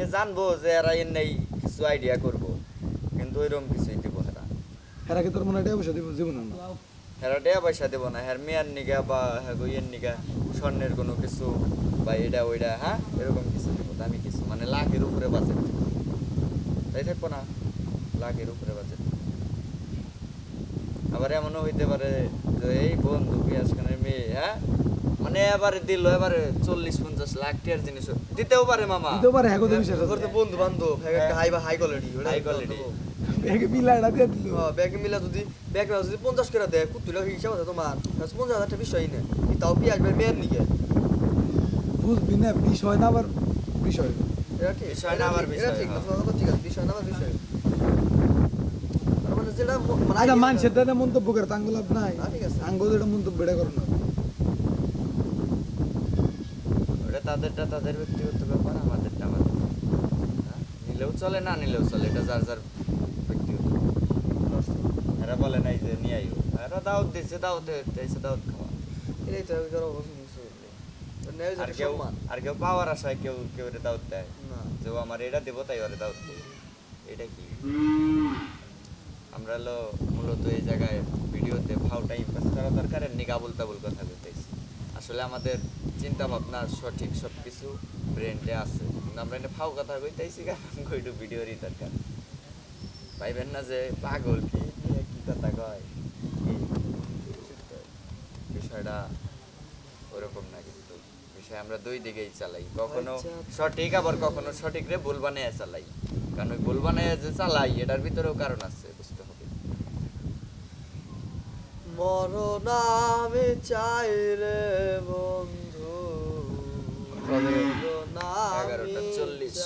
হে জানব যে এরা এর নেই কিছু আইডিয়া করব কিন্তু ওইরকম কিছুই দিব এরা এরা কি তোর মনে হয় টাকা পয়সা দিব? জীবন না হেরা টাকা পয়সা দেবো না হের মেয়ার নিগা বা ইয়ের নিগা স্বর্ণের কোনো কিছু বা এটা ওইটা হ্যাঁ? এরকম কিছু দেবো দামি কিছু মানে লাখের উপরে বাজেট তাই থাকব না লাখের উপরে বাজেট আবার এমনও হইতে পারে যে এই বন্ধু খানের মেয়ে হ্যাঁ? মানে এবারে দিল এবারে চল্লিশ পঞ্চাশ লাখ টাকার জিনিস। দিতেও পারে মামা। দিতেও পারে, হ্যাঁ তুমি বিশ্বাস আছে। ওর তো বন্ধু বান্ধব একটা হাই বা হাই কোয়ালিটি High quality। ব্যাগে মিলা এটা দিয়ে দিল। হ্যাঁ ব্যাগ মিলা যদি ব্যাগ যদি পঞ্চাশ করে দেয় কুতুলে হিসাব আছে তোমার। পঞ্চাশ হাজার টাকা বিষয় নেই তাও পেঁয়াজ ভাই মেয়ের নিকে বুঝবি না বিষয় না আবার বিষয়। এটা ঠিক বিষয় না আবার বিষয়, ঠিক হ্যাঁ। ঠিক আছে বিষয় না আবার বিষয়। মানে যেটা মানে আচ্ছা মানুষের মন্তব্য করে তাঙ্গ লাভ নাই। হ্যাঁ, ঠিক আছে। আঙ্গ যেটা মন্তব্য এটা করে না। তাদেরটা তাদের ব্যক্তিগত ব্যাপার আমাদেরটা আমাদের? নিলেও চলে না নিলেও চলে এটা যার যার ব্যক্তিগত। এরা বলে নাই যে নিয়ে আইও। এরা দাওয়াত দিচ্ছে দাওয়াতে দিচ্ছে দাওয়াত খাওয়া। এটাই তো আমি আর কেউ আর কেউ পাওয়ার আশায় কেউ কেউ এটা দাওয়াত দেয়। না। যে আমার এটা দেবো তাই ওরে দাওয়াত দেবো এটা কি? আমরা হলো মূলত এই জায়গায় ভিডিওতে ফাউ টাইম পাস করা দরকার এমনি আবুল তাবুল কথা বলতেছি। আসলে আমাদের চিন্তা ভাবনা সঠিক সব কিছু ব্রেনটে আছে। আমরা এটা ফাউ কথা কইতেছি কারণ কইটু ভিডিওরই দরকার পাইবেন না যে পাগল কি? কি কথা কয়? বিষয়টা ওরকম না কিন্তু। বিষয় আমরা দুই দিকেই চালাই। কখনো আচ্ছা। সঠিক আবার কখনো সঠিক রে ভুল বানিয়ে চালাই। কারণ ওই ভুল বানিয়ে যে চালাই এটার ভিতরেও কারণ আছে বুঝতে হবে। মরণ আমি চাই রে বন্ধু। এগারোটা চল্লিশ।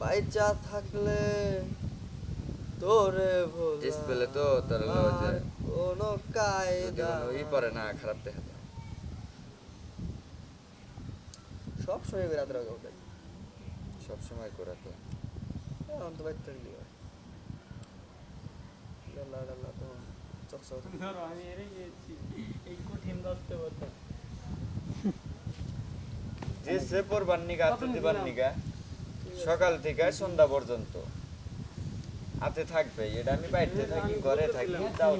বাইচা থাকলে তোরে ভোলা Display তো তোর ওই যে- কোনো যদি কায়দা কোনো ই পরে না খারাপ দেখা যায় সব সময় বেরাতে রাখা ওটা সবসময় করা তো এখন তো বাইতে হয় লাল্লা লাল্লা তো চকচক ধরো আমি এই কঠিন যে সে পড়বার নিগা দিবার নিগা সকাল থেকে সন্ধ্যা পর্যন্ত। হাতে থাকবে এটা আমি বাইরে থাকি ঘরে থাকি তাও